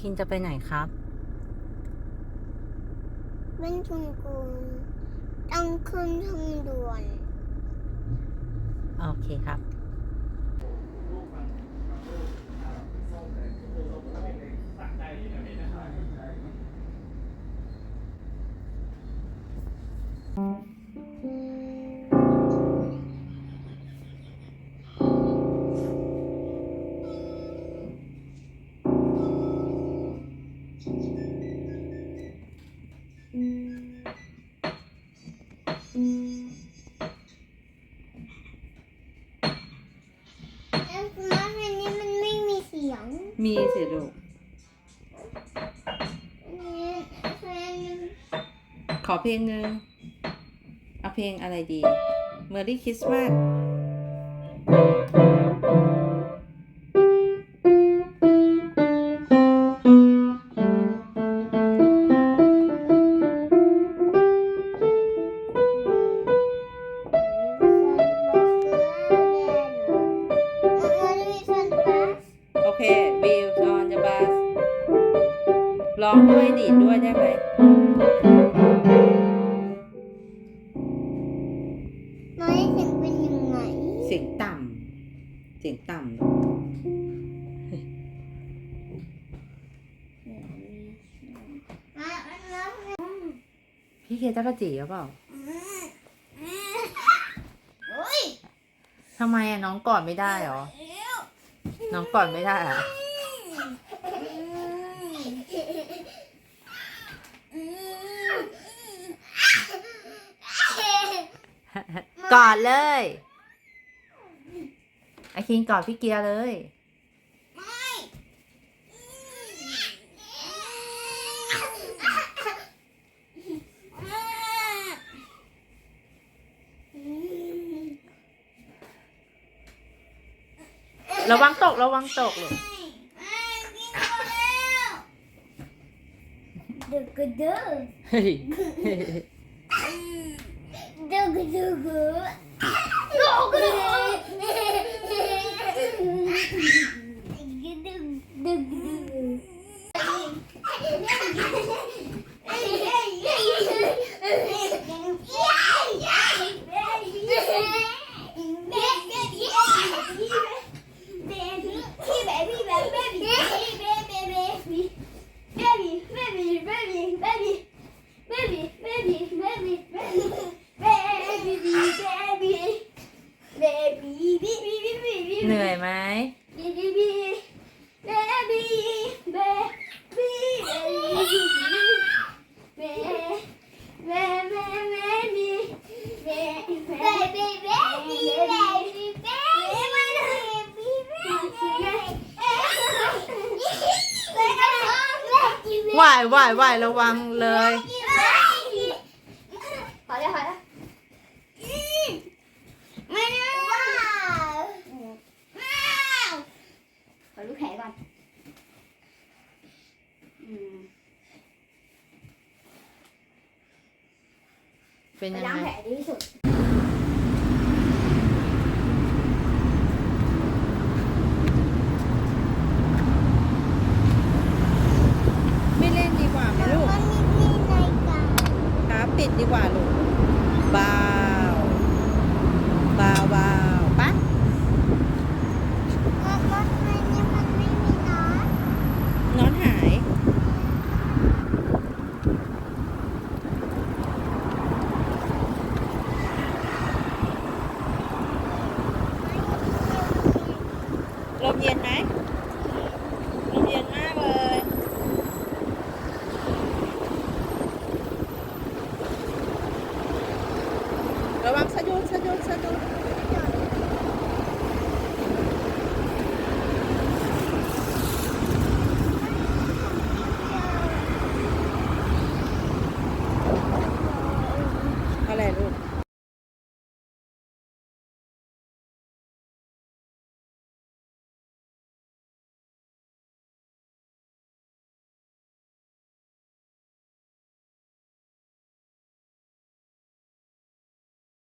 คินจะไปไหนครับเป็นคุณกุลต้องขึ้นทางด่วน โอเคครับ แล้วมาเพลงนี้มันไม่มีเสียงมีสิลูกอันนี้เพลงนึงขอเพลงหนึ่งเอาเพลงอะไรดี Merry Christmas โอเค Wheels on the bus ร้องด้วยดีดด้วยได้ไหมน้อยเสียงเป็นยังไงเสียงต่ำเสียงต่ำลูกพี่เคจักรจีหรือเปล่าโอ้ยทำไมอะน้องกอดไม่ได้เหรอ น้องกอดไม่ได้เหรอะกอดเลย ไอคิงกอดพี่เกียร์เลย ระวังตกระวังตกลูกดึกกระดึกเฮ้ยดึกกระดึกดึกกระดึกดึกดึกดึกเหนื่อย ไหมว่ายว่ายว่ายระวังเลย พอแล้วพอแล้วไม่ได้ว้าวว้าวขอลูกแขนก่อนอืม เป็นไปยังล้างไงแผลดีที่สุด ไม่เล่นดีกว่าไหมลูก มันมีมีรายการครับปิดดีกว่าลูก บาว เย็นไหมเย็นมากเลยระวังสะดุดสะดุดสะดุด